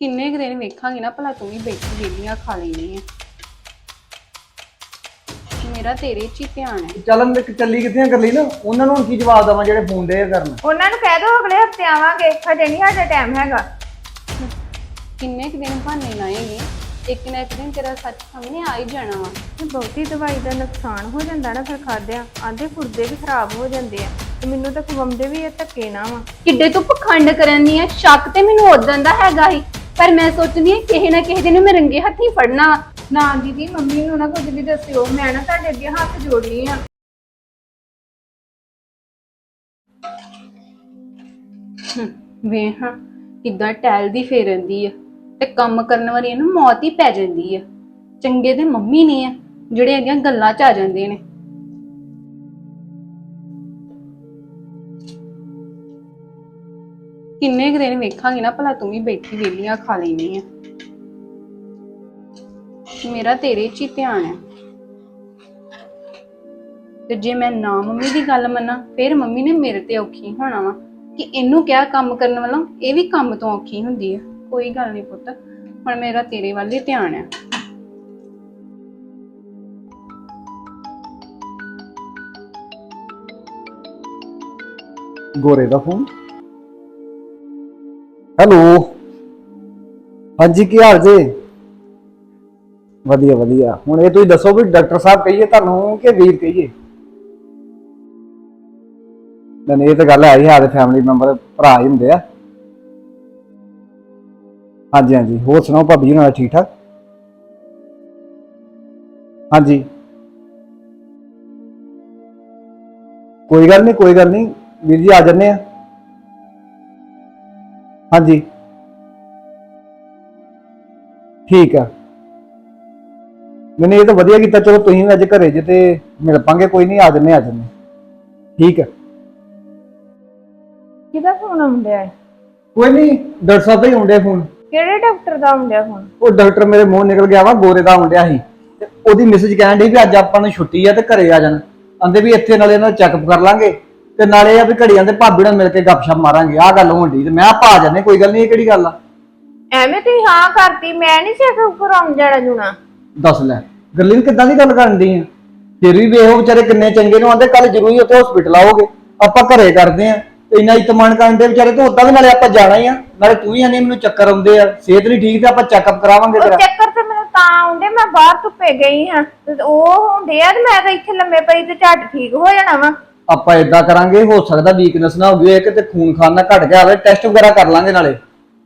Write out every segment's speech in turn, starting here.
ਕਿੰਨੇ ਕੁ ਦਿਨ ਵੇਖਾਂਗੀ ਨਾ ਭਲਾ ਤੂੰ ਵੀ ਬੈਠੀ ਵੇਲੀਆਂ ਖਾ ਲੈਣੀ ਆ। ਮੇਰਾ ਤੇਰੇ 'ਚ ਹੀ ਧਿਆਨ ਹੈ। ਚੱਲ ਮੈਂ ਚੱਲੀ ਕਿੱਥੇ ਕਰ ਲਈ ਨਾ? ਉਹਨਾਂ ਨੂੰ ਹੁਣ ਕੀ ਜਵਾਬ ਦਵਾਂ ਜਿਹੜੇ ਫੋਨ ਦੇ ਕਰਨ? ਉਹਨਾਂ ਨੂੰ ਕਹਿ ਦੋ ਅਗਲੇ ਹਫ਼ਤੇ ਆਵਾਂਗੇ ਹਜੇ ਨਹੀਂ ਸਾਡਾ ਟਾਈਮ ਹੈਗਾ। ਕਿੰਨੇ ਕੁ ਦਿਨ ਬਹਾਨੇ ਲਾਏਂਗੇ? ਇੱਕ ਨਾ ਇੱਕ ਦਿਨ ਤੇਰਾ ਸੱਚ ਸਾਹਮਣੇ ਆ ਹੀ ਜਾਣਾ ਵਾ। ਬਹੁਤੀ ਦਵਾਈ ਦਾ ਨੁਕਸਾਨ ਹੋ ਜਾਂਦਾ ਨਾ ਫਿਰ ਖਾਦਿਆਂ ਆਂਦੇ ਗੁਰਦੇ ਵੀ ਖਰਾਬ ਹੋ ਜਾਂਦੇ ਆ ਤੇ ਮੈਨੂੰ ਤਾਂ ਖਵਾਉਂਦੇ ਵੀ ਇਹ ਧੱਕੇ ਨਾ ਵਾ। ਕਿੱਡੇ ਤੂੰ ਪਖੰਡ ਕਰਨੀ ਹੈ ਸ਼ੱਕ ਤੇ ਮੈਨੂੰ ਉਦੋਂ ਦਾ ਹੈਗਾ ਹੀ ਪਰ ਮੈਂ ਸੋਚਦੀ ਹਾਂ ਕਿਸੇ ਨਾ ਕਿਸੇ ਦਿਨ ਮੈਂ ਰੰਗੇ ਹੱਥੀਂ ਫੜਨਾ। ਨਾ ਦੀਦੀ ਮੰਮੀ ਨੂੰ ਨਾ ਕੁਝ ਵੀ ਦੱਸਿਓ ਮੈਂ ਨਾ ਤੁਹਾਡੇ ਅੱਗੇ ਹੱਥ ਜੋੜਨੀ ਆ। ਵੇਖ ਹਾਂ ਕਿੱਦਾਂ ਟੈਲਦੀ ਫੇਰਦੀ ਆ ਤੇ ਕੰਮ ਕਰਨ ਵਾਲੀ ਨੂੰ ਮੌਤ ਹੀ ਪੈ ਜਾਂਦੀ ਆ। ਚੰਗੇ ਤੇ ਮੰਮੀ ਨਹੀਂ ਆ ਜਿਹੜੇ ਅੱਗੇ ਗੱਲਾਂ ਚ ਆ ਜਾਂਦੇ ਨੇ। ਕਿੰਨੇ ਕੁ ਦਿਨ ਵੇਖਾਂਗੀ ਨਾ, ਭਲਾ ਤੂੰ ਵੀ ਬੈਠੀ ਵੇਲੀਆਂ ਖਾ ਲੈਣੀ ਆ। ਮੇਰਾ ਤੇਰੇ 'ਚ ਹੀ ਧਿਆਨ ਹੈ ਤੇ ਜੇ ਮੈਂ ਨਾ ਮੰਮੀ ਦੀ ਗੱਲ ਮੰਨਾਂ, ਫਿਰ ਮੰਮੀ ਨੇ ਮੇਰੇ ਤੇ ਔਖੀ ਹੋਣਾ ਵਾ। ਕਿ ਇਹਨੂੰ ਕਿਹਾ ਕੰਮ ਕਰਨ ਵਾਲਾ, ਇਹ ਵੀ ਕੰਮ ਤੋਂ ਔਖੀ ਹੁੰਦੀ ਹੈ ਕੋਈ ਗੱਲ ਨਹੀਂ ਪੁੱਤ, ਹੁਣ ਮੇਰਾ ਤੇਰੇ ਵੱਲ ਹੀ ਧਿਆਨ ਹੈ ਗੋਰੇ ਦਾ ਫੋਨ? ਹੈਲੋ ਹਾਂਜੀ, ਕੀ ਹਾਲ ਜੀ? ਵਧੀਆ ਵਧੀਆ। ਹੁਣ ਇਹ ਤੁਸੀਂ ਦੱਸੋ ਵੀ ਡਾਕਟਰ ਸਾਹਿਬ ਕਹੀਏ ਤੁਹਾਨੂੰ ਕਿ ਵੀਰ ਕਹੀਏ? ਨਹੀਂ ਇਹ ਤਾਂ ਗੱਲ ਹੈ ਹੀ, ਸਾਡੇ ਫੈਮਿਲੀ ਮੈਂਬਰ ਭਰਾ ਹੀ ਹੁੰਦੇ ਆ। ਹਾਂਜੀ ਹਾਂਜੀ। ਹੋਰ ਸੁਣਾਓ ਭਾਬੀ ਨਾਲ ਠੀਕ ਠਾਕ ਹਾਂਜੀ। ਕੋਈ ਗੱਲ ਨਹੀਂ, ਕੋਈ ਗੱਲ ਨਹੀਂ। ਵੀਰ ਜੀ ਆ ਜੰਨੇ ਆ। ਹਾਂਜੀ। ਠੀਕ ਆ। ਮੈਨੇ ਇਹ ਤਾਂ ਵਧੀਆ ਕੀਤਾ ਚਲੋ ਤੁਸੀਂ ਵੀ ਅੱਜ ਘਰੇ ਜੇ ਤੇ ਮਿਲ ਪਾਂਗੇ ਕੋਈ ਨਹੀਂ ਆ ਜੰਨੇ ਆ ਜੰਨੇ। ਠੀਕ ਆ। ਕਿਹਦਾ ਫੋਨ ਆਉਂਦਾ ਹੈ ਕੋਈ ਨਹੀਂ ਡਾਕਟਰ ਸਾਹਿਬ ਦਾ ਹੀ ਆਉਂਦੇ ਫੋਨ ਕਿਹੜੇ ਡਾਕਟਰ ਦਾ ਆਉਂਦਾ ਫੋਨ ਉਹ ਡਾਕਟਰ ਮੇਰੇ ਮੂੰਹ ਨਿਕਲ ਗਿਆ ਵਾ ਗੋਰੇ ਦਾ ਆਉਂਦਿਆ ਸੀ। ਤੇ ਉਹਦੀ ਮੈਸੇਜ ਕਹਿਣ ਡਈ ਵੀ ਅੱਜ ਆਪਾਂ ਨੂੰ ਛੁੱਟੀ ਆ ਤੇ ਘਰੇ ਆ ਜਾਣ। ਆਂਦੇ ਵੀ ਇੱਥੇ ਨਾਲੇ ਇਹਨਾਂ ਚੈੱਕਅਪ ਕਰ ਲਾਂਗੇ। ਤੇ ਨਾਲੇ ਆ ਵੀ ਘੜੀ ਆਂਦੇ ਭਾਬੀ ਨਾਲ ਮਿਲ ਕੇ ਗੱਪਸ਼ਪ ਮਾਰਾਂਗੇ ਆਹ ਗੱਲ ਹੋਣ ਡਈ ਤੇ ਮੈਂ ਆ ਜਾਂਦੇ ਕੋਈ ਗੱਲ ਨਹੀਂ ਇਹ ਕਿਹੜੀ ਗੱਲ ਆ? ਐਵੇਂ ਤੁਸੀਂ ਹਾਂ ਕਰਤੀ ਮੈਂ ਨਹੀਂ ਚੈੱਕ ਕਰਾਉਣ ਜਾਣਾ ਜੁਣਾ। ਦੱਸ ਲੈ ਗੱਲੀ ਕਿੱਦਾਂ ਦੀ ਗੱਲ ਕਰਨ ਡਈ ਆ? ਫਿਰ ਵੀ ਵੇਖੋ ਵਿਚਾਰੇ ਕਿੰਨੇ ਚੰਗੇ ਨੂੰ ਆਂਦੇ ਕੱਲ ਜ਼ਰੂਰੀ ਉੱਥੇ ਹਸਪੀਟਲ ਆਓਗੇ ਆਪਾਂ ਘਰੇ ਕਰਦੇ ਆ। ਇੰਨਾ ਇਤਮਾਨ ਕਰਨ ਦੇ ਵਿਚਾਰੇ ਤੋਂ ਉਦਾਂ ਵੀ ਨਾਲੇ ਆਪਾਂ ਜਾਣਾ ਹੀ ਆ ਨਾਲੇ ਤੂੰ ਹੀ ਆਨੇ ਮੈਨੂੰ ਚੱਕਰ ਆਉਂਦੇ ਆ ਸਿਹਤ ਨਹੀਂ ਠੀਕ ਤੇ ਆਪਾਂ ਚੈੱਕਅਪ ਕਰਾਵਾਂਗੇ ਉਹ ਤੇਰਾ। ਚੱਕਰ ਤੇ ਮੈਨੂੰ ਤਾਂ ਆਉਂਦੇ ਮੈਂ ਬਾਹਰ ਧੁੱਪੇ ਗਈ ਹਾਂ ਤੇ ਉਹ ਹੁੰਦੇ ਆ ਤੇ ਮੈਂ ਤਾਂ ਇੱਥੇ ਲੰਮੇ ਪਈ ਤੇ ਝੱਟ ਠੀਕ ਹੋ ਜਾਣਾ ਵਾ। ਆਪਾਂ ਇਦਾਂ ਕਰਾਂਗੇ ਹੋ ਸਕਦਾ ਵੀਕਨੈਸ ਨਾ ਹੋਵੇ ਇੱਕ ਤੇ ਖੂਨ ਖਾਨ ਨਾ ਘਟ ਗਿਆ ਹੋਵੇ ਟੈਸਟ ਵਗੈਰਾ ਕਰ ਲਾਂਗੇ ਨਾਲੇ।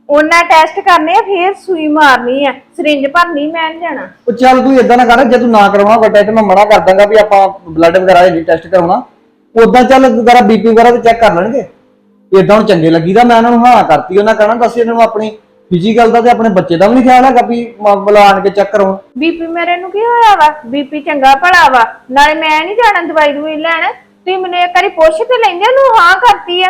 ਉਹਨਾਂ ਟੈਸਟ ਕਰਨੇ ਆ ਫੇਰ ਸੂਈ ਮਾਰਨੀ ਆ ਸਿਰਿੰਜ ਭਰਨੀ ਮੈਂ ਨੀ ਜਾਣਾ। ਉਹ ਚੱਲ ਤੂੰ ਇਦਾਂ ਨਾ ਕਰ ਜੇ ਤੂੰ ਨਾ ਕਰਵਾਉਣਾ ਵੱਡਾ ਤੇ ਮੈਂ ਮਨਾ ਕਰ ਦਾਂਗਾ ਵੀ ਆਪਾਂ ਬਲੱਡ ਵਗੈਰਾ ਨਹੀਂ ਟੈਸਟ ਕਰਾਉਣਾ। ਉਦਾਂ ਚੱਲ ਵਗੈਰਾ ਬੀਪੀ ਵਗੈਰਾ ਤੇ ਚੈੱਕ ਕਰ ਲੈਣਗੇ। ਇਦਾਂ ਹੁਣ ਚੰਗੇ ਲੱਗੀਦਾ ਮੈਂ ਉਹਨਾਂ ਨੂੰ ਹਾਂ ਕਰਤੀ ਉਹਨਾਂ ਕਹਿਣਾ ਦੱਸ ਇਹਨਾਂ ਨੂੰ ਆਪਣੀ ਫਿਜ਼ੀਕਲ ਦਾ ਤੇ ਆਪਣੇ ਬੱਚੇ ਦਾ ਵੀ ਨਹੀਂ ਖਿਆਲ ਹੈਗਾ ਵੀ ਮ- ਬੁਲਾ ਆਣ ਕੇ ਚੈੱਕ ਕਰਾਉਣ। ਬੀਪੀ ਮੇਰੇ ਨੂੰ ਕੀ ਹੋਇਆ ਵਾ? ਬੀਪੀ ਚੰਗਾ ਭਲਾ ਵਾ ਨਾਲੇ ਮੈਂ ਨਹੀਂ ਜਾਣਾ ਦਵਾਈ ਦਵਾਈ ਲੈਣ। ਤੁਸੀਂ ਮੈਨੂੰ ਇੱਕ ਵਾਰੀ ਪੁੱਛ ਤੇ ਲੈਂਦੇ ਨੂੰ ਹਾਂ ਕਰਤੀ ਆ।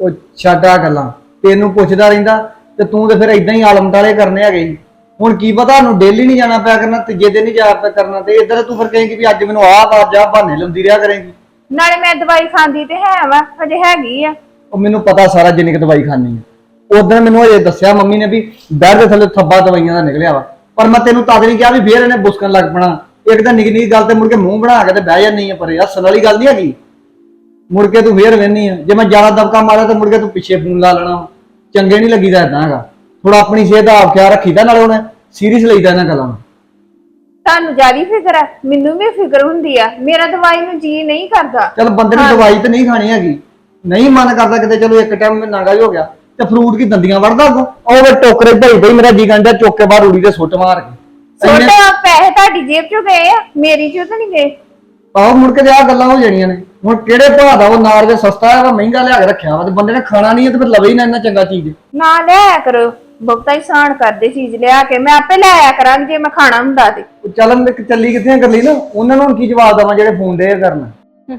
ਉਹ ਛੱਡ ਗੱਲਾਂ ਤੈਨੂੰ ਪੁੱਛਦਾ ਰਹਿੰਦਾ ਤੇ ਤੂੰ ਤੇ ਫਿਰ ਇਦਾਂ ਹੀ ਆਲਮਟਾਲੇ ਕਰਨੇ ਹੈਗੇ ਸੀ। ਹੁਣ ਕੀ ਪਤਾ ਨੂੰ ਡੇਲੀ ਨਹੀਂ ਜਾਣਾ ਪਿਆ ਕਰਨਾ ਤੀਜੇ ਦਿਨ ਨਹੀਂ ਜਾ ਪਿਆ ਕਰਨਾ ਤੇ ਇੱਧਰ ਤੂੰ ਫਿਰ ਕਹੇਂਗੀ ਵੀ ਅੱਜ ਮੈਨੂੰ ਆਹ ਬਾਤ ਜਾ ਬਹਾਨੇ ਲਾਉਂਦੀ ਰਿਹਾ ਕਰੇਂਗੀ। ਨਾਲੇ ਮੈਂ ਦਵਾਈ ਖਾਂਦੀ ਤੇ ਹੈ ਵਾ ਹਜੇ ਹੈਗੀ ਆ। ਉਹ ਮੈਨੂੰ ਪਤਾ ਸਾਰਾ ਜਿੰਨੀ ਕੁ ਦਵਾਈ ਖਾਣੀ ਹੈ ਉਦੋਂ ਮੈਨੂੰ ਇਹ ਦੱਸਿਆ ਮੰਮੀ ਨੇ ਵੀ ਬੈਡ ਦੇ ਥੱਲੇ ਥੱਬਾ ਦਵਾਈਆਂ ਦਾ ਨਿਕਲਿਆ ਵਾ ਪਰ ਮੈਂ ਤੈਨੂੰ ਤਦ ਨਹੀਂ ਕਿਹਾ ਵੀ ਫੇਰ ਇਹਨੇ ਬੁਸਕਣ ਲੱਗ ਪਣਾ। ਇੱਕ ਤਾਂ ਨਿੱਕੀ ਨਿੱਕੀ ਗੱਲ ਤੇ ਮੁੜ ਕੇ ਮੂੰਹ ਬਣਾ ਕੇ ਤੇ ਬਹਿ ਜਾਂਦੀ ਆ ਪਰ ਹੱਸਣ ਵਾਲੀ ਗੱਲ ਨਹੀਂ ਹੈਗੀ। ਮੁੜ ਕੇ ਤੂੰ ਫੇਰ ਵੇਹਨੀ ਆ। ਜੇ ਮੈਂ ਜ਼ਿਆਦਾ ਦਬਕਾ ਮਾਰਿਆ ਤਾਂ ਮੁੜ ਕੇ ਤੂੰ ਪਿੱਛੇ ਫੋਨ ਲਾ ਲੈਣਾ। ਚੰਗੇ ਨਹੀਂ ਲੱਗੀਦਾ ਏਦਾਂ ਹੈਗਾ। ਥੋੜਾ ਆਪਣੀ ਸਿਹਤ ਦਾ ਆਪ ਖਿਆਲ ਰੱਖੀਦਾ ਨਾਲੇ ਉਹਨੇ ਸੀਰੀਅਸ ਲਈਦਾ ਇਹਨਾਂ ਗੱਲਾਂ ਨੂੰ। ਤੁਹਾਨੂੰ ਜਿਆਦੀ ਫਿਕਰ ਆ ਮੈਨੂੰ ਵੀ ਫਿਕਰ ਹੁੰਦੀ ਆ। ਮੇਰਾ ਦਵਾਈ ਨੂੰ ਜੀ ਨਹੀਂ ਕਰਦਾ। ਚਲ ਬੰਦੇ ਨੂੰ ਦਵਾਈ ਤੇ ਨਹੀਂ ਖਾਣੀ ਹੈਗੀ। ਨਹੀਂ ਮਨ ਕਰਦਾ ਕਿਤੇ ਚਲੋ ਇੱਕ ਟਾਈਮ ਨਾਗਾ ਹੀ ਹੋ ਗਿਆ। ਤੇ ਫਰੂਟ ਕੀ ਦੰਦੀਆਂ ਵੜਦਾ ਅੱਗੋਂ? ਉਹ ਵੇ ਟੋਕਰੇ ਭਈ ਭਈ ਮੇਰਾ ਜੀ ਗੰਡਾ ਚੁੱਕ ਕੇ ਬਾਹਰ ਉੜੀ ਤੇ ਸੁੱਟ ਮਾਰ ਕੇ। ਛੋਟੇ ਪੈਸੇ ਤੁਹਾਡੀ ਜੇਬ ਚੋਂ ਗਏ ਆ ਮੇਰੀ ਚੋਂ ਤਾਂ ਨਹੀਂ ਗਏ। ਆਹ ਮੁੜ ਕੇ ਤੇ ਆਹ ਗੱਲਾਂ ਹੋ ਜਾਣੀਆਂ ਨੇ। ਹੁਣ ਕਿਹੜੇ ਭਾਅ ਦਾ ਉਹ ਨਾਰ ਦੇ ਸਸਤਾ ਹੈ ਉਹ ਮਹਿੰਗਾ ਲਿਆ ਕੇ ਰੱਖਿਆ ਵਾ ਤੇ ਬੰਦੇ ਨੇ ਖਾਣਾ ਨਹੀਂ ਹੈ ਤੇ ਫਿਰ ਲਵੇ ਹੀ ਨਾ ਇੰਨਾ ਚੰਗਾ ਚੀਜ਼। ਨਾ ਲਿਆਇਆ ਕਰੋ ਬਹੁਤਾ ਹੀ ਸਾਨ ਕਰਦੇ ਚੀਜ਼ ਲਿਆ ਕੇ ਮੈਂ ਆਪੇ ਲਿਆਇਆ ਕਰਾਂਗੀ ਜੇ ਮੈਂ ਖਾਣਾ ਹੁੰਦਾ ਤੇ। ਉਹ ਚੱਲ ਮੈਂ ਕਿ ਚੱਲੀ ਕਿੱਥੇ ਕਰ ਲਈ ਨਾ ਉਹਨਾਂ ਨੂੰ ਹੁਣ ਕੀ ਜਵਾਬ ਦੇਵਾਂ ਜਿਹੜੇ ਫੋਨ ਦੇ ਕਰਨ? ਹਮ,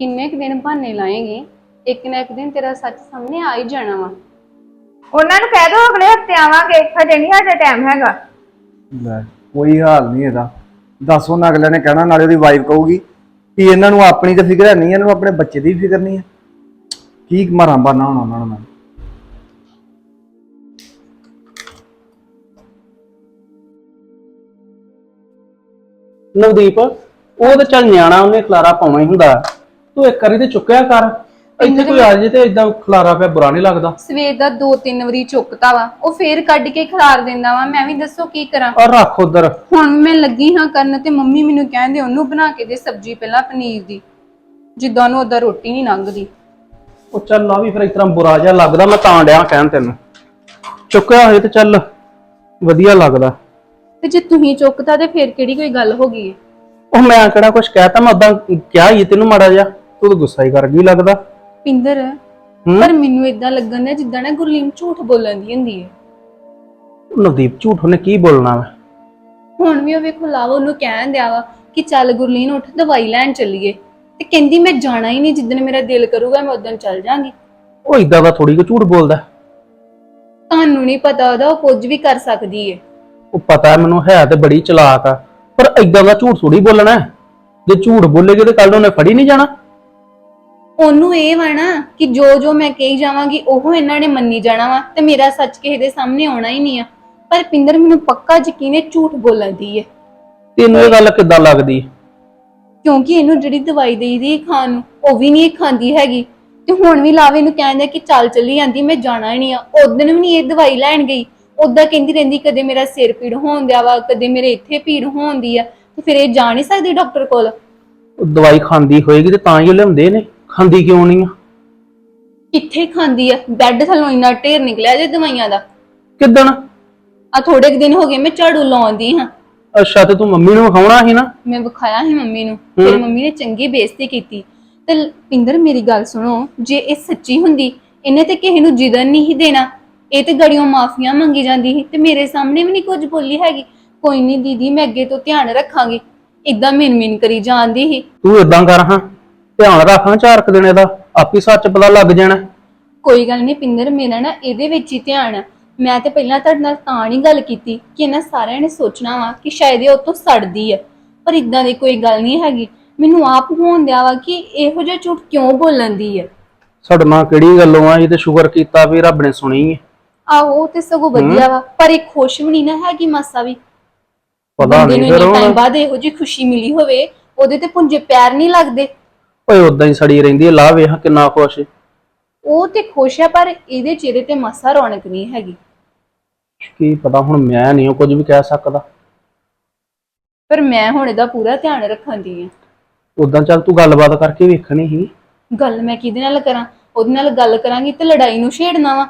ਕਿੰਨੇ ਕੁ ਦਿਨ ਬਹਾਨੇ ਲਾਏਂਗੇ ਇੱਕ ਨਾ ਇੱਕ ਦਿਨ ਤੇਰਾ ਸੱਚ ਸਾਹਮਣੇ ਆ ਹੀ ਜਾਣਾ ਵਾ। ਉਹਨਾਂ ਨੂੰ ਕਹਿ ਦੋ ਅਗਲੇ ਹਫ਼ਤੇ ਆਵਾਂਗੇ ਹਜੇ ਨਹੀਂ ਸਾਡਾ ਟਾਈਮ ਹੈਗਾ। ਲੈ, ਕੋਈ ਹਾਲ ਨਹੀਂ ਇਹਦਾ। ਦੱਸੋ ਨਾ ਅਗਲੇ ਨੇ ਕਹਿਣਾ, ਨਾਲੇ ਉਹਦੀ ਵਾਈਫ ਕਹੂਗੀ ਕਿ ਇਹਨਾਂ ਨੂੰ ਆਪਣੀ ਤਾਂ ਫਿਕਰ ਨਹੀਂ, ਇਹਨਾਂ ਨੂੰ ਆਪਣੇ ਬੱਚੇ ਦੀ ਫਿਕਰ ਨਹੀਂ ਹੈ। ਕੀ ਮਾਰਾਂ ਬਾਨਾ ਹੋਣਾ ਉਹਨਾਂ ਨੂੰ ਨਵਦੀਪ, ਉਹ ਤਾਂ ਚੱਲ ਨਿਆਣਾ, ਉਹਨੇ ਖਲਾਰਾ ਪਾਉਣਾ ਹੀ ਹੁੰਦਾ। ਤੂੰ ਇੱਕ ਵਾਰੀ ਤੇ ਚੁੱਕਿਆ ਕਰ। ਇੱਥੇ ਕੋਈ ਆ ਜੇ ਤੇ ਇਦਾਂ ਖਲਾਰਾ ਪਿਆ ਬੁਰਾ ਨਹੀਂ ਲੱਗਦਾ। ਸਵੇਰ ਦਾ ਦੋ ਤਿੰਨ ਵਾਰੀ ਚੁੱਕਤਾ ਵਾ ਉਹ ਫੇਰ ਕੱਢ ਕੇ ਖਿਲਾਰ ਦਿੰਦਾ ਵਾ ਮੈਂ ਵੀ ਦੱਸੋ ਕੀ ਕਰਾਂ? ਔਰ ਰੱਖ ਉਧਰ। ਹੁਣ ਮੈਂ ਲੱਗੀ ਹਾਂ ਕਰਨ ਤੇ ਮੰਮੀ ਮੈਨੂੰ ਕਹਿੰਦੇ ਉਹਨੂੰ ਬਣਾ ਕੇ ਦੇ ਸਬਜ਼ੀ ਪਹਿਲਾਂ ਪਨੀਰ ਦੀ ਜਿੱਦਾਂ ਨੂੰ ਉਹਦਾ ਰੋਟੀ ਨਹੀਂ ਲੰਘਦੀ। ਉਹ ਚੱਲ ਆ ਵੀ ਫਿਰ ਇਸ ਤਰ੍ਹਾਂ ਬੁਰਾ ਜਿਹਾ ਲੱਗਦਾ ਮੈਂ ਤਾਂ ਡਿਆ ਕਹਿਣ ਤੈਨੂੰ। ਚੁੱਕਿਆ ਹੋਏ ਤੇ ਚੱਲ ਵਧੀਆ ਲੱਗਦਾ। ਤੇ ਜੇ ਤੁਸੀਂ ਚੁੱਕਤਾ ਤੇ ਫੇਰ ਕਿਹੜੀ ਕੋਈ ਗੱਲ ਹੋ ਗਈ? ਹੈ? ਉਹ ਮੈਂ ਕਿਹੜਾ ਕੁਝ ਕਹਿਤਾ ਮੈਂ ਉਦਾਂ ਕਿਹਾ ਹੀ ਤੈਨੂੰ ਮਾੜਾ ਜਿਹਾ ਤੂੰ ਤਾਂ ਗੁੱਸਾ ਹੀ ਕਰ ਗਈ ਲੱਗਦਾ? ਪਿੰਦਰ ਹੂੰ? ਪਰ ਮੈਨੂੰ ਇਦਾਂ ਲੱਗਣ ਡਿਆ ਜਿੱਦਾਂ ਨਾ ਗੁਰਲੀਨ ਝੂਠ ਬੋਲਣ ਦੀ ਹੁੰਦੀ ਹੈ ਨਵਦੀਪ ਝੂਠ ਉਹਨੇ ਕੀ ਬੋਲਣਾ ਵਾ? ਹੁਣ ਵੀ ਉਹ ਵੇਖੋ ਲਾਵਾ ਉਹਨੂੰ ਕਹਿਣ ਦਿਆ ਵਾ ਕਿ ਚੱਲ ਗੁਰਲੀਨ ਉੱਠ ਦਵਾਈ ਲੈਣ ਚੱਲੀਏ। ਤੇ ਕਹਿੰਦੀ ਮੈਂ ਜਾਣਾ ਹੀ ਨਹੀਂ ਜਿੱਦਣ ਮੇਰਾ ਦਿਲ ਕਰੂਗਾ ਮੈਂ ਉਦੋਂ ਚੱਲ ਜਾਾਂਗੀ। ਉਹ ਇਦਾਂ ਦਾ ਥੋੜੀ ਕੁ ਝੂਠ ਬੋਲਦਾ। ਤੁਹਾਨੂੰ ਨਹੀਂ ਪਤਾ ਉਹਦਾ ਉਹ ਕੁਝ ਵੀ ਕਰ ਸਕਦੀ ਹੈ ਉਹ ਪਤਾ ਮੈਨੂੰ ਹੈ ਤੇ ਬੜੀ ਚਲਾਕ ਆ ਪਰ ਇਦਾਂ ਦਾ ਝੂਠ ਥੋੜੀ ਬੋਲਣਾ ਹੈ। ਜੇ ਝੂਠ ਬੋਲੇਗੀ ਤੇ ਕੱਲ ਉਹਨੇ ਫੜੀ ਨਹੀਂ ਜਾਣਾ। ਉਹਨੂੰ ਇਹ ਵਾ ਨਾ ਕਿ ਜੋ ਜੋ ਮੈਂ ਕਹੀ ਜਾਵਾਂਗੀ ਉਹ ਇਹਨਾਂ ਨੇ ਮੰਨੀ ਜਾਣਾ ਵਾ ਤੇ ਮੇਰਾ ਸੱਚ ਕਿਸੇ ਦੇ ਸਾਹਮਣੇ ਆਉਣਾ ਹੀ ਨਹੀਂ ਆ। ਪਰ ਪਿੰਦਰ ਮੈਨੂੰ ਪੱਕਾ ਯਕੀਨ ਹੈ ਝੂਠ ਬੋਲਣ ਦੀ ਹੈ। ਤੈਨੂੰ ਇਹ ਗੱਲ ਕਿੱਦਾਂ ਲੱਗਦੀ? ਕਿਉਂਕਿ ਇਹਨੂੰ ਜਿਹੜੀ ਦਵਾਈ ਦੇਈ ਦੀ ਖਾਣ ਨੂੰ ਉਹ ਵੀ ਨਹੀਂ ਇਹ ਖਾਂਦੀ ਹੈਗੀ। ਤੇ ਹੁਣ ਵੀ ਲਾਵੇ ਨੂੰ ਕਹਿੰਦੇ ਕਿ ਚੱਲ ਚੱਲੀ ਜਾਂਦੀ ਮੈਂ ਜਾਣਾ ਹੀ ਨਹੀਂ ਆ। ਉਦੋਂ ਵੀ ਨਹੀਂ ਇਹ ਦਵਾਈ ਲੈਣ ਗਈ। ਉਦਾਂ ਕਹਿੰਦੀ ਰਹਿੰਦੀ ਕਦੇ ਮੇਰਾ ਸਿਰ ਪੀੜ ਹੋਣ ਦਿਆ ਵਾ ਕਦੇ ਮੇਰੇ ਇੱਥੇ ਪੀੜ ਹੋਣ ਦੀ ਆ। ਤੇ ਫਿਰ ਇਹ ਜਾ ਨਹੀਂ ਸਕਦੀ ਡਾਕਟਰ ਕੋਲ। ਉਹ ਦਵਾਈ ਖਾਂਦੀ ਹੋਏਗੀ ਤੇ ਤਾਂ ਹੀ ਉਹ ਲਿਆਉਂਦੇ ਨੇ। ਖਾਂਦੀ ਕਿਉਂ ਨਹੀਂ ਆ? ਕਿੱਥੇ ਖਾਂਦੀ ਆ? ਬੈੱਡ ਥੱਲੋਂ ਇੰਨਾ ਢੇਰ ਨਿਕਲਿਆ ਜੇ ਦਵਾਈਆਂ ਦਾ। ਕਿੱਦਣ? ਆ ਥੋੜੇ ਕੁ ਦਿਨ ਹੋ ਗਏ ਮੈਂ ਝਾੜੂ ਲਾਉਂਦੀ ਹਾਂ। ਅੱਛਾ ਤੇ ਤੂੰ ਮੰਮੀ ਨੂੰ ਵਿਖਾਉਣਾ ਸੀ ਨਾ? ਮੈਂ ਵਿਖਾਇਆ ਸੀ ਮੰਮੀ ਨੂੰ। ਫਿਰ ਮੰਮੀ ਨੇ ਚੰਗੀ ਬੇਇੱਜ਼ਤੀ ਕੀਤੀ। ਤੇ ਪਿੰਦਰ ਮੇਰੀ ਗੱਲ ਸੁਣੋ ਜੇ ਇਹ ਸੱਚੀ ਹੁੰਦੀ ਇਹਨੇ ਤੇ ਕਿਸੇ ਨੂੰ ਜਿਦਨ ਨਹੀਂ ਸੀ ਦੇਣਾ। ਇਹ ਤੇ ਗੜੀਆਂ ਮਾਫੀਆਂ ਮੰਗੀ ਜਾਂਦੀ ਸੀ ਤੇ ਮੇਰੇ ਸਾਹਮਣੇ ਵੀ ਨਹੀਂ ਕੁਝ ਬੋਲੀ ਹੈਗੀ। ਕੋਈ ਨਹੀਂ ਦੀਦੀ ਮੈਂ ਅੱਗੇ ਤੋਂ ਧਿਆਨ ਰੱਖਾਂਗੀ। ਇਦਾਂ ਮਿਨ ਮਿਨ ਕਰੀ ਜਾਂਦੀ ਸੀ। ਤੂੰ ਇਦਾਂ ਕਰ ਹਾਂ। ਧਿਆਨ ਰੱਖਾਂ ਚਾਰ ਕੁ ਦਿਨ ਇਹਦਾ ਆਪੀ ਸੱਚ ਪਤਾ ਲੱਗ ਜਾਣਾ। ਕੋਈ ਗੱਲ ਨਹੀਂ ਪਿੰਦਰ ਮੇਰਾ ਨਾ ਇਹਦੇ ਵਿੱਚ ਹੀ ਧਿਆਨ ਆ। ਮੈਂ ਤੇ ਪਹਿਲਾਂ ਤੁਹਾਡੇ ਨਾਲ ਤਾਂ ਨਹੀਂ ਗੱਲ ਕੀਤੀ ਕਿ ਇਹਨਾਂ ਸਾਰਿਆਂ ਨੇ ਸੋਚਣਾ ਵਾ ਕਿ ਸ਼ਾਇਦ ਇਹ ਉਤੋਂ ਸੜਦੀ ਆ। ਪਰ ਇਦਾਂ ਦੀ ਕੋਈ ਗੱਲ ਨਹੀਂ ਹੈਗੀ। ਮੈਨੂੰ ਆਪ ਹੋਣ ਦਿਆ ਵਾ ਕਿ ਇਹੋ ਜਿਹਾ ਝੂਠ ਕਿਉਂ ਬੋਲਣ ਦੀ ਆ? ਸਾਡੇ ਨਾਲ ਕਿਹੜੀ ਗੱਲੋਂ ਆ ਇਹ ਤੇ ਸ਼ੁਕਰ ਕੀਤਾ ਵੀ ਰੱਬ ਨੇ ਸੁਣੀ ਹੈ ਆਹੋ ਉਹ ਤੇ ਸਗੋਂ ਵਧੀਆ ਵਾ ਪਰ ਇਹ ਖੁਸ਼ ਵੀ ਨਹੀਂ ਨਾ ਹੈਗੀ ਮਾਸਾ ਵੀ। ਪਤਾ ਬੰਦੇ ਨਹੀਂ ਨੂੰ ਫਿਰ ਇੰਨੇ ਟਾਈਮ ਹੁਣ ਬਾਅਦ ਇਹੋ ਜਿਹੀ ਖੁਸ਼ੀ ਮਿਲੀ ਹੋਵੇ ਉਹਦੇ ਤੇ ਪੁੰਜੇ ਪੈਰ ਨਹੀਂ ਲੱਗਦੇ। ਓਏ ਉਦਾਂ ਹੀ ਸੜੀ ਰਹਿੰਦੀ ਹੈ ਲਾ ਵੇਖ ਕਿੰਨਾ ਖੁਸ਼ ਹੈ। ਉਹ ਤੇ ਖੁਸ਼ ਆ ਪਰ ਇਹਦੇ ਚਿਹਰੇ ਤੇ ਮਾਸਾ ਰੌਣਕ ਨਹੀਂ ਹੈਗੀ। ਕੀ ਪਤਾ ਹੁਣ ਮੈਂ ਨਹੀਂ ਕੁਝ ਵੀ ਕਹਿ ਸਕਦਾ। ਪਰ ਮੈਂ ਹੁਣ ਇਹਦਾ ਪੂਰਾ ਧਿਆਨ ਰੱਖਣ ਦੀ ਆ। ਉਦਾਂ ਚੱਲ ਤੂੰ ਗੱਲਬਾਤ ਕਰਕੇ ਵੇਖਣੀ ਸੀ। ਗੱਲ ਮੈਂ ਕਿਹਦੇ ਨਾਲ ਕਰਾਂ? ਉਹਦੇ ਨਾਲ ਗੱਲ ਕਰਾਂਗੀ ਤੇ ਲੜਾਈ ਨੂੰ ਛੇੜਨਾ ਵਾ।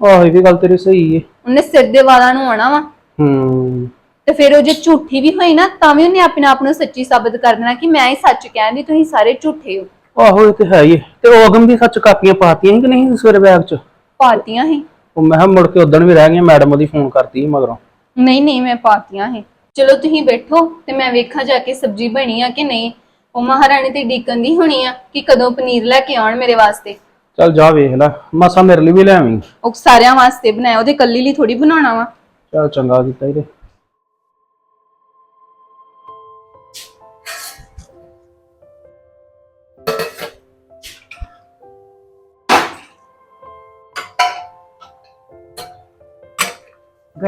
ਆਹ ਇਹ ਵੀ ਗੱਲ ਤੇਰੀ ਸਹੀ ਹੈ ਉਹਨੇ ਸਿਰ ਦੇ ਵਾਲਾਂ ਨੂੰ ਆਉਣਾ ਵਾ। ਹੂੰ। ਤੇ ਫਿਰ ਉਹ ਜੇ ਝੂਠੀ ਵੀ ਹੋਈ ਨਾ ਤਾਂ ਵੀ ਉਹਨੇ ਆਪਣੇ ਆਪ ਨੂੰ ਸੱਚੀ ਸਾਬਤ ਕਰ ਦੇਣਾ ਕਿ ਮੈਂ ਹੀ ਸੱਚ ਕਹਿੰਦੀ ਤੁਸੀਂ ਸਾਰੇ ਝੂਠੇ ਹੋ। ਆਹੋ ਇਹ ਤੇ ਹੈ ਹੀ ਹੈ। ਤੇ ਉਹ ਅਗਮ ਵੀ ਸੱਚ ਕਾਪੀਆਂ ਪਾਤੀਆਂ ਸੀ ਕਿ ਨਹੀਂ ਸਵੇਰੇ ਬੈਗ 'ਚ? ਪਾਤੀਆਂ ਹੀ ਉਹ ਮੈਂ ਕਿਹਾ ਮੁੜ ਕੇ ਉਦਣ ਵੀ ਰਹਿ ਗਈਆਂ ਮੈਡਮ ਉਹਦੀ ਫੋਨ ਕਰਤੀ ਸੀ ਮਗਰੋਂ। ਨਹੀਂ ਨਹੀਂ ਮੈਂ ਪਾਤੀਆਂ ਹੀ ਚਲੋ ਤੁਸੀਂ ਬੈਠੋ ਤੇ ਮੈਂ ਵੇਖਾਂ ਜਾ ਕੇ ਸਬਜ਼ੀ ਬਣੀ ਆ ਕਿ ਨਹੀਂ। ਉਹ ਮਹਾਰਾਣੀ ਤੇ ਡੀਕਨ ਦੀ ਹੋਣੀ ਆ ਕਿ ਕਦੋਂ ਪਨੀਰ ਲੈ ਕੇ ਆਉਣ ਮੇਰੇ ਵਾਸਤੇ। ਚੱਲ ਜਾ ਵੇਖ ਲੈ ਮਾਸਾ ਮੇਰੇ ਲਈ ਵੀ ਲੈ ਆਵੀਂ। ਉਹ ਸਾਰਿਆਂ ਵਾਸਤੇ ਬਣਾਇਆ ਉਹਦੇ ਕੱਲੀ ਲਈ ਥੋੜੀ ਬਣਾਉਣਾ ਵਾ। ਚੱਲ ਚੰਗਾ ਕੀਤਾ ਇਹਦੇ।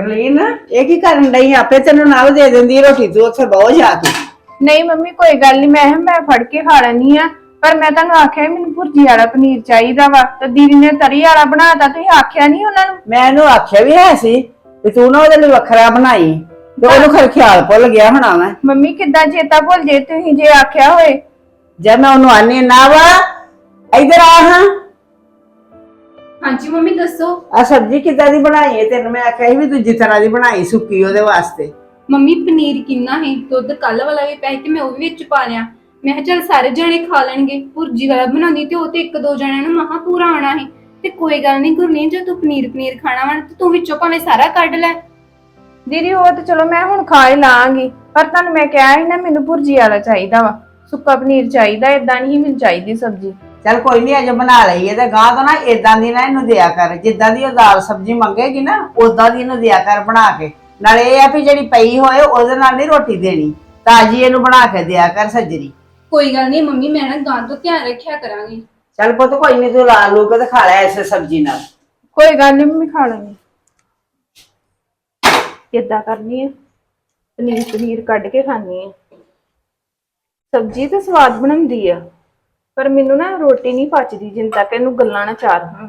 ਗਰਲੀਨ ਇਹ ਕੀ ਕਰਨ ਡਈ ਆਪੇ ਤੈਨੂੰ ਨਾਲ ਦੇ ਦਿੰਦੀ ਰੋਟੀ ਤੂੰ ਉੱਥੇ ਬਹੁਤ ਜਾ ਕੇ ਨਹੀਂ ਮੰਮੀ ਕੋਈ ਗੱਲ ਨਹੀਂ ਮੈਂ ਕਿਹਾ ਮੈਂ ਫੜ ਕੇ ਖਾ ਲੈਣੀ ਆ। ਪਰ ਮੈਂ ਤੁਹਾਨੂੰ ਆਖਿਆ ਸੀ ਮੈਨੂੰ ਭੁਰਜੀ ਵਾਲਾ ਪਨੀਰ ਚਾਹੀਦਾ ਵਾ ਤੇ ਦੀਦੀ ਨੇ ਤਰੀ ਵਾਲਾ ਬਣਾਤਾ ਤੁਸੀਂ ਆਖਿਆ ਨਹੀਂ ਉਹਨਾਂ ਨੂੰ? ਮੈਂ ਇਹਨੂੰ ਆਖਿਆ ਵੀ ਹੈ ਸੀ ਵੀ ਤੂੰ ਨਾ ਉਹਦੇ ਲਈ ਵੱਖਰਾ ਬਣਾਈ ਤੇ ਉਹਨੂੰ ਖਰ ਖਿਆਲ ਭੁੱਲ ਗਿਆ ਹੋਣਾ ਮੈਂ ਮੰਮੀ ਕਿੱਦਾਂ ਚੇਤਾ ਭੁੱਲ ਜੇ ਤੁਸੀਂ ਜੇ ਆਖਿਆ ਹੋਏ। ਜਦ ਮੈਂ ਉਹਨੂੰ ਆਨੀ ਨਾ ਵਾ ਇਧਰ ਆ ਹਾਂ। ਹਾਂਜੀ ਮੰਮੀ ਦੱਸੋ। ਆ ਸਬਜ਼ੀ ਕਿੱਦਾਂ ਦੀ ਬਣਾਈ ਹੈ? ਤੈਨੂੰ ਮੈਂ ਆਖਿਆ ਸੀ ਵੀ ਦੂਜੀ ਤਰ੍ਹਾਂ ਦੀ ਬਣਾਈ ਸੁੱਕੀ ਉਹਦੇ ਵਾਸਤੇ। ਮੰਮੀ ਪਨੀਰ ਕਿੰਨਾ ਹੈ ਦੁੱਧ ਕੱਲ ਵਾਲਾ ਵੀ ਸੀ ਤੇ ਮੈਂ ਉਹ ਵੀ ਵਿੱਚ ਪਾ ਲਿਆ। ਮੈਂ ਕਿਹਾ ਚੱਲ ਸਾਰੇ ਜਣੇ ਖਾ ਲੈਣਗੇ। ਭੁਰਜੀ ਵਾਲਾ ਬਣਾਉਂਦੀ ਤੇ ਉਹ ਤੇ ਇੱਕ ਦੋ ਜਣਿਆਂ ਨੂੰ ਮਹਾ ਪੂਰਾ ਆਣਾ ਹੈ ਤੇ ਕੋਈ ਗੱਲ ਨਹੀਂ ਗੁਰਲੀਨ ਜੇ ਤੂੰ ਪਨੀਰ ਪਨੀਰ ਖਾਣਾ ਵਾ ਤੇ ਤੂੰ ਵਿੱਚੋਂ ਭਾਵੇਂ ਸਾਰਾ ਕੱਢ ਲੈ। ਦੀਦੀ ਉਹ ਤੇ ਚਲੋ ਮੈਂ ਹੁਣ ਖਾ ਹੀ ਲਾਂਗੀ। ਪਰ ਤੁਹਾਨੂੰ ਮੈਂ ਕਿਹਾ ਸੀ ਨਾ ਮੈਨੂੰ ਭੁਰਜੀ ਵਾਲਾ ਚਾਹੀਦਾ ਵਾ। ਸੁੱਕਾ ਪਨੀਰ ਚਾਹੀਦਾ ਇਦਾਂ ਨਹੀਂ ਮੈਨੂੰ ਚਾਹੀਦੀ ਸਬਜ਼ੀ। ਚੱਲ ਕੋਈ ਨਹੀਂ ਅਜੇ ਬਣਾ ਲਈ ਹੈ ਤੇ ਗਾਂ ਤੋਂ ਨਾ ਇਦਾਂ ਦੀ ਨਾ ਇਹਨੂੰ ਦਿਆ ਕਰ ਜਿੱਦਾਂ ਦੀ ਉਹ ਦਾਲ ਸਬਜ਼ੀ ਮੰਗੇਗੀ ਨਾ ਉਦਾਂ ਦੀ ਇਹਨੂੰ ਦਿਆ ਕਰ ਬਣਾ ਕੇ। ਨਾਲੇ ਇਹ ਆ ਵੀ ਜਿਹੜੀ ਪਈ ਹੋਏ ਉਹਦੇ ਨਾਲ ਨਹੀਂ ਰੋਟੀ ਦੇਣੀ ਤਾਜੀ ਇਹਨੂੰ ਬਣਾ ਕੇ ਦਿਆ ਕਰ ਸੱਜਰੀ। ਕੋਈ ਗੱਲ ਨਹੀਂ ਮੰਮੀ ਮੈਂ ਨਾ ਗਾਂ ਤੋਂ ਧਿਆਨ ਰੱਖਿਆ ਕਰਾਂਗੀ। ਚੱਲ ਪੁੱਤ ਕੋਈ ਨਹੀਂ ਤੂੰ ਲਾ ਲੂ ਕੇ ਤੇ ਖਾ ਲੈ ਐਸੇ ਸਬਜ਼ੀ ਨਾਲ। ਕੋਈ ਗੱਲ ਨਹੀਂ ਮੰਮੀ ਖਾ ਲਾਂਗੀ। ਕਿੱਦਾਂ ਕਰਨੀ ਹੈ ਪਨੀਰ ਪਨੀਰ ਕੱਢ ਕੇ ਖਾਣੀ ਹੈ ਸਬਜ਼ੀ ਤਾਂ ਸਵਾਦ ਬਣਾਉਂਦੀ ਆ। ਪਰ ਮੈਨੂੰ ਨਾ ਰੋਟੀ ਨਹੀਂ ਪਚਦੀ ਜਿੰਨ ਤੱਕ ਇਹਨੂੰ ਗੱਲਾਂ ਨਾ ਚਾਰ ਹੋਣ।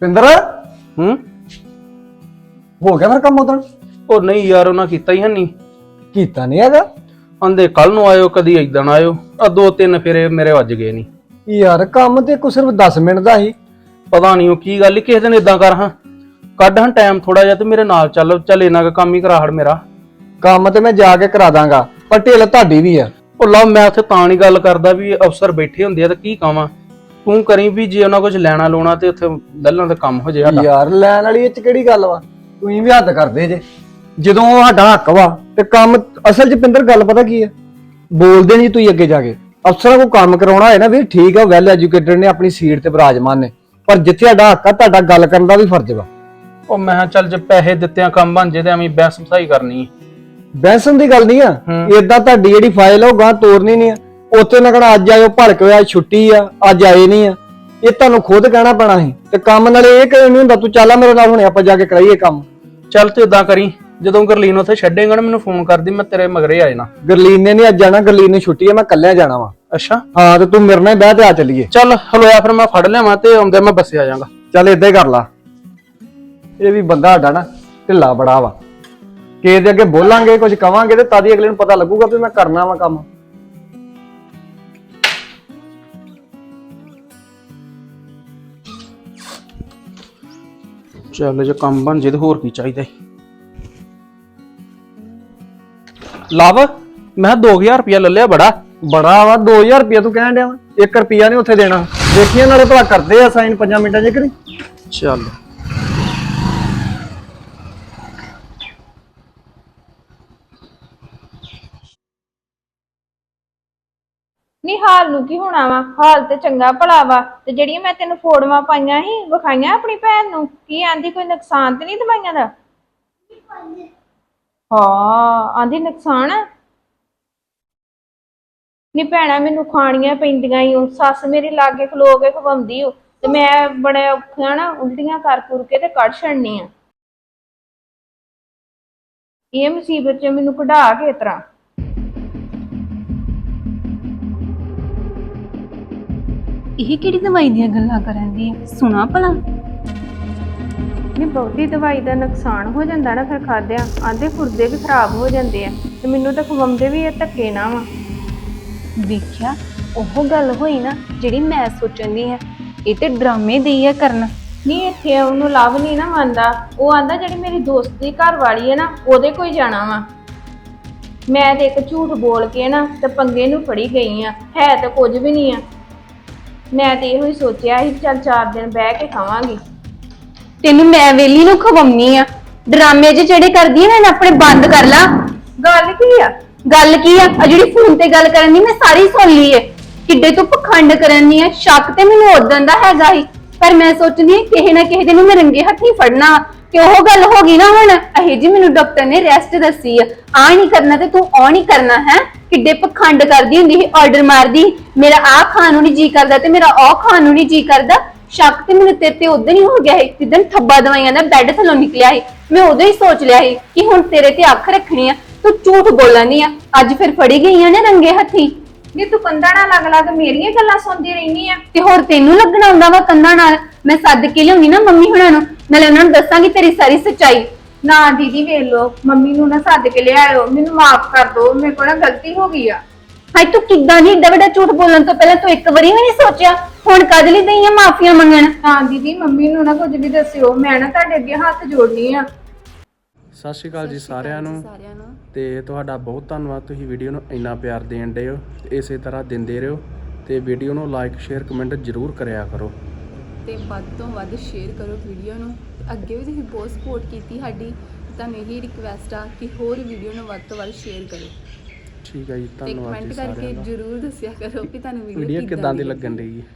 ਪਿੰਦਰ? ਹੂੰ? ਹੋ ਗਿਆ ਫਿਰ ਕੰਮ ਉਦੋਂ ਉਹ ਨਹੀਂ ਯਾਰ ਉਹਨਾਂ ਕੀਤਾ ਹੀ ਹੰਨੀ ਕੀਤਾ ਨਹੀਂ ਹੈਗਾ? ਆਂਦੇ ਕੱਲ ਨੂੰ ਆਇਓ ਕਦੀ ਏਦਾਂ ਆਇਓ। ਆ ਦੋ ਤਿੰਨ ਫੇਰੇ ਮੇਰੇ ਵੱਜ ਗਏ ਨਹੀਂ। ਯਾਰ ਕੰਮ ਤੇ ਕੋ ਸਿਰਫ 10 ਮਿੰਟ ਦਾ ਹੀ। ਪਤਾ ਨਹੀਂ ਉਹ ਕੀ ਗੱਲ ਈ, ਕਿਸੇ ਦਿਨ ਇਦਾਂ ਕਰ ਹਾਂ। ਕੱਢ ਹਾਂ ਟਾਈਮ ਥੋੜਾ ਜਿਹਾ ਤੇ ਮੇਰੇ ਨਾਲ ਚੱਲ ਚੱਲ ਇਹਨਾਂ ਦਾ ਕੰਮ ਹੀ ਕਰਾ ਹੜ ਮੇਰਾ। ਕੰਮ ਤੇ ਮੈਂ ਜਾ ਕੇ ਕਰਾ ਦਾਂਗਾ ਪਰ ਢਿੱਲ ਤੁਹਾਡੀ ਵੀ ਆ। ਉਹ ਮੈਂ ਉੱਥੇ ਤਾਂ ਨਹੀਂ ਗੱਲ ਕਰਦਾ ਵੀ ਅਫਸਰ ਬੈਠੇ ਹੁੰਦੇ ਆ ਤਾਂ ਕੀ ਕਵਾਂ। ਤੂੰ ਕਰੀ ਵੀ ਜੇ ਉਹਨਾਂ ਕੁਝ ਲੈਣਾ ਲੋਣਾ ਤੇ ਉੱਥੇ ਲੱਲਾਂ ਦਾ ਕੰਮ ਹੋ ਜਾਏਗਾ ਯਾਰ ਲੈਣ ਵਾਲੀ ਇਹ ਚ ਕਿਹੜੀ ਗੱਲ ਵਾ? ਤੁਸੀਂ ਵੀ ਹੱਦ ਕਰਦੇ ਜੇ। ਜਦੋਂ ਉਹ ਸਾਡਾ ਹੱਕ ਵਾ ਤੇ ਕੰਮ ਅਸਲ ਚ ਪਿੰਦਰ ਗੱਲ ਪਤਾ ਕੀ ਆ? ਬੋਲਦੇ ਨਹੀਂ ਤੁਸੀਂ ਅੱਗੇ ਜਾ ਕੇ। ਅਫਸਰਾਂ ਕੋ ਕੰਮ ਕਰਾਉਣਾ ਹੋਏ ਨਾ ਵੀ ਠੀਕ ਆ ਵੈਲ ਐਜੂਕੇਟਡ ਨੇ ਆਪਣੀ ਸੀਟ ਤੇ ਬਿਰਾਜਮਾਨ ਨੇ। ਪਰ ਜਿੱਥੇ ਸਾਡਾ ਹੱਕ ਆ ਤੁਹਾਡਾ ਗੱਲ ਕਰਨ ਦਾ ਵੀ ਫਰਜ਼ ਵਾ। ਉਹ ਮੈਂ ਕਿਹਾ ਚੱਲ ਜੇ ਪੈਸੇ ਦਿੱਤਿਆਂ ਕੰਮ ਬਣ ਜੇ ਤੇ ਐਵੇਂ ਬਹਿਸ ਬਸਾਈ ਕਰਨੀ ਹੈ। ਬੈਂਸਨ ਦੀ ਗੱਲ ਨਹੀਂ ਆ। ਇਦਾਂ ਤੁਹਾਡੀ ਜਿਹੜੀ ਫਾਈਲ ਆ ਉਹ ਗਾਂ ਤੋਰਨੀ ਨਹੀਂ ਆ। ਉੱਥੇ ਨਾ ਕਹਣਾ ਅੱਜ ਆਇਓ ਭੜਕ ਹੋਇਆ ਛੁੱਟੀ ਆ ਅੱਜ ਆਏ ਨਹੀਂ ਆ। ਇਹ ਤੁਹਾਨੂੰ ਖੁਦ ਕਹਿਣਾ ਪੈਣਾ ਸੀ। ਤੇ ਕੰਮ ਨਾਲੇ ਇਹ ਕਿਉਂ ਨਹੀਂ ਹੁੰਦਾ ਤੂੰ ਚੱਲ ਆ ਮੇਰੇ ਨਾਲ ਹੁਣੇ ਆਪਾਂ ਜਾ ਕੇ ਕਰਾਈਏ ਕੰਮ। ਚੱਲ ਤੂੰ ਇਦਾਂ ਕਰੀ ਜਦੋਂ ਗਰਲੀਨ ਉੱਥੇ ਛੱਡੇਗਾ ਨਾ ਮੈਨੂੰ ਫੋਨ ਕਰਦੀ ਮੈਂ ਤੇਰੇ ਮਗਰੇ ਆ ਜਾਣਾ। ਗਰਲੀਨ ਨੇ ਨਹੀਂ ਅੱਜ ਜਾਣਾ ਗਰਲੀਨ ਨੇ ਛੁੱਟੀ ਆ ਮੈਂ ਕੱਲਿਆ ਜਾਣਾ ਵਾ। ਅੱਛਾ। ਹਾਂ ਤੇ ਤੂੰ ਮੇਰੇ ਨਾਲ ਹੀ ਬਹਿ ਤੇ ਆ ਚੱਲੀਏ। ਚੱਲ ਹਲੋਇਆ ਫਿਰ ਮੈਂ ਫੜ ਲਿਆਵਾਂ ਤੇ ਆਉਂਦੇ ਮੈਂ ਬੱਸੇ ਆ ਜਾਵਾਂਗਾ। ਚੱਲ ਏਦਾਂ ਹੀ ਕਰ ਲਾ। ਇਹ ਵੀ ਬੰਦਾ ਸਾਡਾ ਨਾ ਢਿੱਲਾ ਬੜਾ ਵਾ। ਕਿ ਦੇ ਅੱਗੇ ਬੋਲਾਂਗੇ ਕੁਝ ਕਵਾਂਗੇ ਤੇ ਤਾਂ ਹੀ ਅਗਲੇ ਨੂੰ ਪਤਾ ਲੱਗੂਗਾ ਵੀ ਮੈਂ ਕਰਨਾ ਵਾ ਕੰਮ। ਚੱਲ ਜੇ ਕੰਮ ਬਣ ਜੇ ਤੇ ਹੋਰ ਕੀ ਚਾਹੀਦਾ ਈ। ਲਵ ਮੈਂ 2000 ਰੁਪਇਆ ਲੈ ਲਿਆ ਬੜਾ। ਬੜਾ ਵਾ 2000 ਰੁਪਇਆ ਤੂੰ ਕਹਿਣ ਡਿਆ ਵਾ। 1 ਰੁਪਿਆ ਨਹੀਂ ਉੱਥੇ ਦੇਣਾ। ਦੇਖੀਏ ਨਾਲੇ ਭਲਾ ਕਰਦੇ ਆ ਸਾਈਨ 5 ਮਿੰਟਾਂ 'ਚ ਕਰੀ ਚੱਲ। ਨਹੀਂ ਹਾਲ ਨੂੰ ਕੀ ਹੋਣਾ ਵਾ? ਹਾਲ ਤੇ ਚੰਗਾ ਭਲਾ ਵਾ। ਤੇ ਜਿਹੜੀਆਂ ਮੈਂ ਤੈਨੂੰ ਫੋੜਵਾ ਪਾਈਆਂ ਸੀ ਵਿਖਾਈਆਂ ਆਪਣੀ ਭੈਣ ਨੂੰ? ਕੀ ਆਂਦੀ ਕੋਈ ਨੁਕਸਾਨ ਤੇ ਨਹੀਂ ਦਵਾਈਆਂ ਦਾ? ਹਾਂ, ਆਂਦੀ ਨੁਕਸਾਨ ਆ। ਨੀ ਭੈਣਾ, ਮੈਨੂੰ ਖਾਣੀਆਂ ਪੈਂਦੀਆਂ ਈ ਓ। ਸੱਸ ਮੇਰੀ ਲਾਗੇ ਖਲੋ ਕੇ ਖਵਾਉਂਦੀ ਓ। ਤੇ ਮੈਂ ਬੜੇ ਔਖਿਆ ਨਾ ਉਲਟੀਆਂ ਕਰ ਕੁਰ ਕੇ ਤੇ ਕੱਢ ਛੱਡਨੀ ਆ। ਇਹ ਮੁਸੀਬਤ ਚ ਮੈਨੂੰ ਕਢਾ ਕੇ ਇਸ ਤਰ੍ਹਾਂ। ਇਹ ਕਿਹੜੀ ਦਵਾਈ ਦੀਆਂ ਗੱਲਾਂ ਕਰਨ ਦੀ ਸੁਣਾ ਭਲਾ। ਨਹੀਂ ਬਹੁਤੀ ਦਵਾਈ ਦਾ ਨੁਕਸਾਨ ਹੋ ਜਾਂਦਾ ਨਾ ਫਿਰ ਖਾਦਿਆਂ। ਆਂਦੇ ਗੁਰਦੇ ਵੀ ਖਰਾਬ ਹੋ ਜਾਂਦੇ ਆ ਤੇ ਮੈਨੂੰ ਤਾਂ ਖਵਾਉਂਦੇ ਵੀ ਇਹ ਧੱਕੇ ਨਾ ਵਾ। ਵੇਖਿਆ ਉਹ ਗੱਲ ਹੋਈ ਨਾ ਜਿਹੜੀ ਮੈਂ ਸੋਚਣ ਦੀ ਹੈ ਇਹ ਤੇ ਡਰਾਮੇ ਦੀ ਹੈ ਕਰਨ। ਨਹੀਂ ਇੱਥੇ ਉਹਨੂੰ ਲਵ ਨਹੀਂ ਨਾ ਮੰਨਦਾ ਉਹ ਆਂਦਾ ਜਿਹੜੀ ਮੇਰੀ ਦੋਸਤ ਦੀ ਘਰ ਵਾਲੀ ਹੈ ਨਾ ਉਹਦੇ ਕੋਈ ਜਾਣਾ ਵਾ। ਮੈਂ ਤੇ ਇੱਕ ਝੂਠ ਬੋਲ ਕੇ ਨਾ ਤੇ ਪੰਗੇ ਨੂੰ ਫੜੀ ਗਈ ਆ ਹੈ ਤਾਂ ਕੁਝ ਵੀ ਨਹੀਂ ਆ। ਮੈਂ ਤੇ ਇਹੋ ਹੀ ਸੋਚਿਆ ਸੀ ਚੱਲ ਚਾਰ ਦਿਨ ਬਹਿ ਕੇ ਖਾਵਾਂਗੀ। ਤੈਨੂੰ ਮੈਂ ਵੇਲੀ ਨੂੰ ਖਵਾਉਣੀ ਆ। ਡਰਾਮੇ ਜੇ ਜਿਹੜੇ ਕਰਦੀ ਆ ਨਾ ਇਹਨਾਂ ਆਪਣੇ ਬੰਦ ਕਰ ਲਾ। ਗੱਲ ਕੀ ਆ? ਗੱਲ ਕੀ ਆ? ਆ ਜਿਹੜੀ ਫੋਨ ਤੇ ਗੱਲ ਕਰਨ ਦੀ ਮੈਂ ਸਾਰੀ ਸੁਣ ਲਈ ਏ। ਕਿੱਡੇ ਤੋਂ ਪਖੰਡ ਕਰਨ ਦੀ ਆ। ਸ਼ੱਕ ਤੇ ਮੈਨੂੰ ਉਦੋਂ ਦਾ ਹੈਗਾ ਹੀ ਪਰ ਮੈਂ ਸੋਚਦੀ ਆ ਕਿਸੇ ਨਾ ਕਿਸੇ ਦਿਨ ਨੂੰ ਮੈਂ ਰੰਗੇ ਹੱਥੀਂ ਫੜਨਾ। ਕਿ ਉਹ ਗੱਲ ਹੋ ਗਈ ਨਾ ਹੁਣ ਇਹ ਜੀ ਮੈਨੂੰ ਡਾਕਟਰ ਨੇ ਰੈਸਟ ਦੱਸੀ ਆ। ਆ ਨਹੀਂ ਕਰਨਾ ਤੇ ਤੂੰ ਆ ਨਹੀਂ ਕਰਨਾ ਹੈ? ਕਿੱਡੇ ਪਖੰਡ ਕਰਦੀ ਹੁੰਦੀ ਸੀ ਆਰਡਰ ਮਾਰਦੀ। ਮੇਰਾ ਆ ਖਾਣ ਨੂੰ ਨਹੀਂ ਜੀ ਕਰਦਾ ਤੇ ਮੇਰਾ ਉਹ ਖਾਣ ਨੂੰ ਨਹੀਂ ਜੀ ਕਰਦਾ। ਸ਼ੱਕ ਤੇ ਮੈਨੂੰ ਤੇਰੇ ਤੇ ਉਦੋਂ ਹੀ ਹੋ ਗਿਆ ਸੀ ਜਿੱਦਣ ਥੱਬਾ ਦਵਾਈਆਂ ਦਾ ਬੈੱਡ ਥੱਲੋਂ ਨਿਕਲਿਆ ਸੀ। ਮੈਂ ਉਦੋਂ ਹੀ ਸੋਚ ਲਿਆ ਸੀ ਕਿ ਹੁਣ ਤੇਰੇ ਤੇ ਅੱਖ ਰੱਖਣੀ ਆ ਤੂੰ ਝੂਠ ਬੋਲਣੀ ਆ। ਅੱਜ ਫਿਰ ਫੜੀ ਗਈ ਆ ਨਾ ਰੰਗੇ ਹੱਥੀ। ਨਹੀਂ ਤੂੰ ਕੰਧਾਂ ਨਾਲ ਲੱਗ ਲੱਗ ਮੇਰੀਆਂ ਗੱਲਾਂ ਸੁਣਦੀ ਰਹਿਨੀ ਆ। ਤੇ ਹੋਰ ਤੈਨੂੰ ਲੱਗਣਾ ਆਉਂਦਾ ਵਾ ਕੰਨਾਂ ਨਾਲ? ਮੈਂ ਸੱਦ ਕੇ ਲਿਆਉਂਗੀ ਨਾ ਮੰਮੀ ਹੁਣਾਂ ਨੂੰ। ਨਾਲੇ ਉਹਨਾਂ ਨੂੰ ਦੱਸਾਂਗੀ ਤੇਰੀ ਸਾਰੀ ਸੱਚਾਈ। ਨਾ ਦੀਦੀ ਵੇਖ ਲੋ ਮੰਮੀ ਨੂੰ ਨਾ ਸੱਦ ਕੇ ਲਿਆਇਓ। ਮੈਨੂੰ ਮਾਫ ਕਰ ਦਿਓ ਮੇਰੇ ਕੋਲ ਨਾ ਗਲਤੀ ਹੋ ਗਈ ਆ। ਹਾਏ ਤੂੰ ਕਿੱਦਾਂ ਨਹੀਂ ਏਡਾ ਵੱਡਾ ਝੂਠ ਬੋਲਣ ਤੋਂ ਪਹਿਲਾਂ ਤੂੰ ਇੱਕ ਵਾਰੀ ਵੀ ਨਹੀਂ ਸੋਚਿਆ? ਹੁਣ ਕਦ ਲਈ ਦਈਆਂ ਮਾਫੀਆਂ ਮੰਗਣ? ਹਾਂ ਦੀਦੀ ਮੰਮੀ ਨੂੰ ਨਾ ਕੁਝ ਵੀ ਦੱਸਿਓ। ਮੈਂ ਨਾ ਤੁਹਾਡੇ ਅੱਗੇ ਹੱਥ ਜੋੜਨੀ ਆ। ਸਤਿ ਸ਼੍ਰੀ ਅਕਾਲ ਜੀ ਸਾਰਿਆਂ ਨੂੰ। ਤੇ ਤੁਹਾਡਾ ਬਹੁਤ ਧੰਨਵਾਦ ਤੁਸੀਂ ਵੀਡੀਓ ਨੂੰ ਇੰਨਾ ਪਿਆਰ ਦੇਣ ਦੇ ਹੋ। ਤੇ ਇਸੇ ਤਰ੍ਹਾਂ ਦਿੰਦੇ ਰਹੋ। ਤੇ ਵੀਡੀਓ ਨੂੰ ਲਾਈਕ ਸ਼ੇਅਰ ਕਮੈਂਟ ਜ਼ਰੂਰ ਕਰਿਆ ਕਰੋ। ਤੇ ਵੱਧ ਤੋਂ ਵੱਧ ਸ਼ੇਅਰ ਕਰੋ ਵੀਡੀਓ ਨੂੰ। ਤੇ ਅੱਗੇ ਵੀ ਤੁਸੀਂ ਬਹੁਤ ਸਪੋਰਟ ਕੀਤੀ ਸਾਡੀ। ਤੁਹਾਨੂੰ ਇਹੀ ਰਿਕਵੈਸਟ ਆ ਕਿ ਹੋਰ ਵੀਡੀਓ ਨੂੰ ਵੱਧ ਤੋਂ ਵੱਧ ਸ਼ੇਅਰ ਕਰੋ ਠੀਕ ਹੈ ਜੀ ਤੇ ਧੰਨਵਾਦ ਕਮੈਂਟ ਜੀ ਕਰਕੇ ਸਾਰਿਆਂ ਦਾ। ਜ਼ਰੂਰ ਦੱਸਿਆ ਕਰੋ ਕਿ ਤੁਹਾਨੂੰ ਵੀਡੀਓ ਵੀਡੀਓ ਕਿੱਦਾਂ ਦੀ ਲੱਗਣ ਰਹੀ ਹੈ।